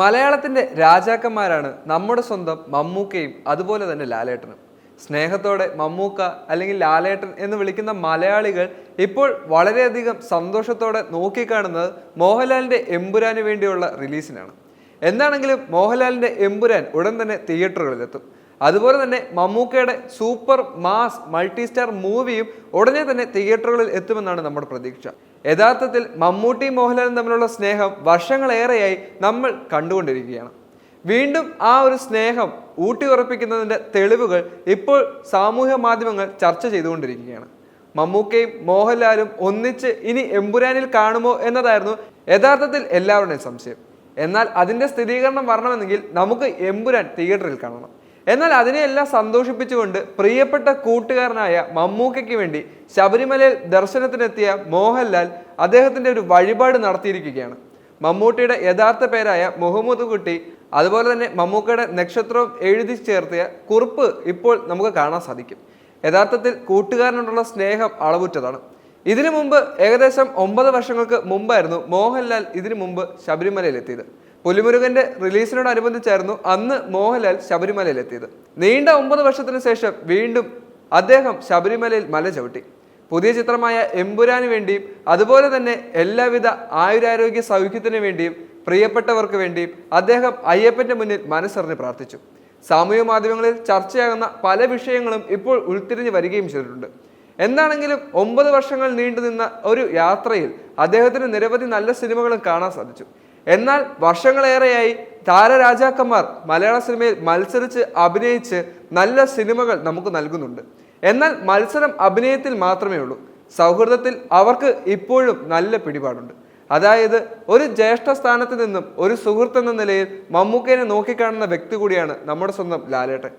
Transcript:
മലയാളത്തിന്റെ രാജാക്കന്മാരാണ് നമ്മുടെ സ്വന്തം മമ്മൂക്കയും അതുപോലെ തന്നെ ലാലേട്ടനും. സ്നേഹത്തോടെ മമ്മൂക്ക അല്ലെങ്കിൽ ലാലേട്ടൻ എന്ന് വിളിക്കുന്ന മലയാളികൾ ഇപ്പോൾ വളരെയധികം സന്തോഷത്തോടെ നോക്കിക്കാണുന്നത് മോഹൻലാലിന്റെ എമ്പുരാന് വേണ്ടിയുള്ള റിലീസിനാണ്. എന്താണെങ്കിലും മോഹൻലാലിന്റെ എമ്പുരാൻ ഉടൻ തന്നെ തിയേറ്ററുകളിലെത്തും. അതുപോലെ തന്നെ മമ്മൂക്കയുടെ സൂപ്പർ മാസ് മൾട്ടി സ്റ്റാർ മൂവിയും ഉടനെ തന്നെ തിയേറ്ററുകളിൽ എത്തുമെന്നാണ് നമ്മുടെ പ്രതീക്ഷ. യഥാർത്ഥത്തിൽ മമ്മൂട്ടി മോഹൻലാലും തമ്മിലുള്ള സ്നേഹം വർഷങ്ങളേറെയായി നമ്മൾ കണ്ടുകൊണ്ടിരിക്കുകയാണ്. വീണ്ടും ആ ഒരു സ്നേഹം ഊട്ടി ഉറപ്പിക്കുന്നതിന്റെ തെളിവുകൾ ഇപ്പോൾ സാമൂഹ്യ മാധ്യമങ്ങൾ ചർച്ച ചെയ്തുകൊണ്ടിരിക്കുകയാണ്. മമ്മൂക്കയും മോഹൻലാലും ഒന്നിച്ച് ഇനി എമ്പുരാനിൽ കാണുമോ എന്നതായിരുന്നു യഥാർത്ഥത്തിൽ എല്ലാവരുടെയും സംശയം. എന്നാൽ അതിന്റെ സ്ഥിരീകരണം വരണമെന്നെങ്കിൽ നമുക്ക് എമ്പുരാൻ തിയേറ്ററിൽ കാണണം. എന്നാൽ അതിനെയെല്ലാം സന്തോഷിപ്പിച്ചുകൊണ്ട് പ്രിയപ്പെട്ട കൂട്ടുകാരനായ മമ്മൂക്കയ്ക്ക് വേണ്ടി ശബരിമലയിൽ ദർശനത്തിനെത്തിയ മോഹൻലാൽ അദ്ദേഹത്തിന്റെ ഒരു വഴിപാട് നടത്തിയിരിക്കുകയാണ്. മമ്മൂട്ടിയുടെ യഥാർത്ഥ പേരായ മുഹമ്മദ് കുട്ടി അതുപോലെ തന്നെ മമ്മൂക്കയുടെ നക്ഷത്രവും എഴുതി ചേർത്തിയ കുറിപ്പ് ഇപ്പോൾ നമുക്ക് കാണാൻ സാധിക്കും. യഥാർത്ഥത്തിൽ കൂട്ടുകാരനോടുള്ള സ്നേഹം അളവുറ്റതാണ്. ഇതിനു മുമ്പ് ഏകദേശം ഒമ്പത് വർഷങ്ങൾക്ക് മുമ്പായിരുന്നു മോഹൻലാൽ ഇതിനു മുമ്പ് ശബരിമലയിൽ എത്തിയത് പുലിമുരുകന്റെ റിലീസിനോടനുബന്ധിച്ചായിരുന്നു അന്ന് മോഹൻലാൽ ശബരിമലയിൽ എത്തിയത്. നീണ്ട ഒമ്പത് വർഷത്തിന് ശേഷം വീണ്ടും അദ്ദേഹം ശബരിമലയിൽ മല ചവിട്ടി. പുതിയ ചിത്രമായ എമ്പുരാന് വേണ്ടിയും അതുപോലെ തന്നെ എല്ലാവിധ ആയുരാരോഗ്യ സൗഖ്യത്തിന് വേണ്ടിയും പ്രിയപ്പെട്ടവർക്ക് വേണ്ടിയും അദ്ദേഹം അയ്യപ്പന്റെ മുന്നിൽ മനസ്സറിഞ്ഞ് പ്രാർത്ഥിച്ചു. സാമൂഹ്യ മാധ്യമങ്ങളിൽ ചർച്ചയാകുന്ന പല വിഷയങ്ങളും ഇപ്പോൾ ഉൾത്തിരിഞ്ഞ് വരികയും ചെയ്തിട്ടുണ്ട്. എന്താണെങ്കിലും ഒമ്പത് വർഷങ്ങൾ നീണ്ടുനിന്ന ഒരു യാത്രയിൽ അദ്ദേഹത്തിന് നിരവധി നല്ല സിനിമകളും കാണാൻ സാധിച്ചു. എന്നാൽ വർഷങ്ങളേറെയായി താരരാജാക്കന്മാർ മലയാള സിനിമയിൽ മത്സരിച്ച് അഭിനയിച്ച് നല്ല സിനിമകൾ നമുക്ക് നൽകുന്നുണ്ട്. എന്നാൽ മത്സരം അഭിനയത്തിൽ മാത്രമേ ഉള്ളൂ. സൗഹൃദത്തിൽ അവർക്ക് ഇപ്പോഴും നല്ല പിടിപാടുണ്ട്. അതായത് ഒരു ജ്യേഷ്ഠ സ്ഥാനത്ത് നിന്നും ഒരു സുഹൃത്ത് എന്ന നിലയിൽ മമ്മൂക്കേനെ നോക്കിക്കാണുന്ന വ്യക്തി കൂടിയാണ് നമ്മുടെ സ്വന്തം ലാലേട്ടൻ.